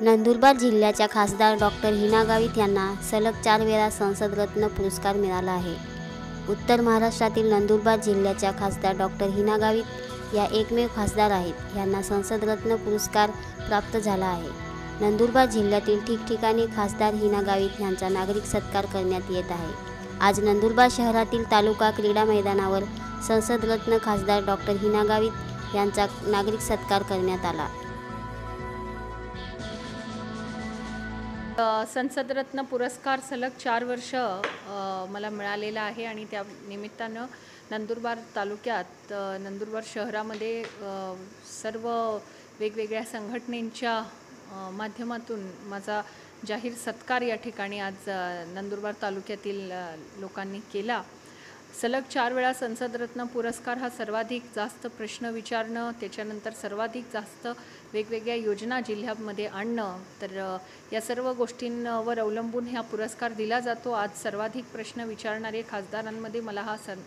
नंदुरबार जिल्ह्याच्या खासदार डॉक्टर हिना गावित यांना सलग चार वेळा संसदरत्न पुरस्कार मिळाला आहे. उत्तर महाराष्ट्रातील नंदुरबार जिल्ह्याच्या खासदार डॉक्टर हिना गावित या एकमेव खासदार आहेत. यांना संसदरत्न पुरस्कार प्राप्त झाला आहे. नंदुरबार जिल्ह्यातील ठिकठिकाणी खासदार हिना गावित यांचा नागरिक सत्कार करण्यात येत आहे. आज नंदुरबार शहरातील तालुका क्रीडा मैदानावर संसदरत्न खासदार डॉक्टर हिना गावित यांचा नागरिक सत्कार करण्यात आला. संसदरत्न पुरस्कार सलग चार वर्ष मला मिळालेला आहे आणि त्या निमित्तानं नंदुरबार तालुक्यात नंदुरबार शहरामध्ये सर्व वेगवेगळ्या संघटनेच्या माध्यमातून माझा जाहीर सत्कार या ठिकाणी आज नंदुरबार तालुक्यातील लोकांनी केला. सलग चार वेळा संसदरत्न पुरस्कार हा सर्वाधिक जास्त प्रश्न विचारणं त्याच्यानंतर सर्वाधिक जास्त वेगवेगळ्या योजना जिल्ह्यामध्ये आणणं. तर या सर्व गोष्टींवर अवलंबून हा पुरस्कार दिला जातो. आज सर्वाधिक प्रश्न विचारणारे खासदारांमध्ये मला हा सं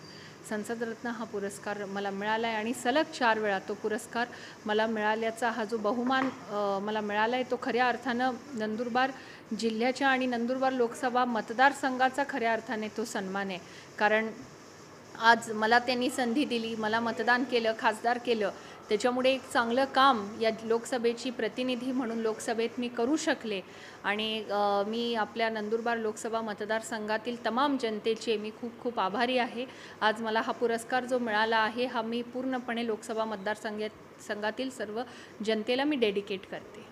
संसदरत्न हा पुरस्कार मला मिळाला आहे आणि सलग चार वेळा तो पुरस्कार मला मिळाल्याचा हा जो बहुमान मला मिळाला आहे तो खऱ्या अर्थानं नंदुरबार जिल्ह्याच्या आणि नंदुरबार लोकसभा मतदारसंघाचा खऱ्या अर्थाने तो सन्मान आहे. कारण आज मला त्यांनी संधी दिली मला मतदान केलं खासदार केलं. त्याच्यामुळे एक चांगलं काम या लोकसभेची प्रतिनिधी म्हणून लोकसभेत मी करू शकले. आणि मी आपल्या नंदुरबार लोकसभा मतदारसंघातील तमाम जनतेचे मी खूप खूप आभारी आहे. आज मला हा पुरस्कार जो मिळाला आहे हा मी पूर्णपणे लोकसभा मतदारसंघात संघातील सर्व जनतेला मी डेडिकेट करते.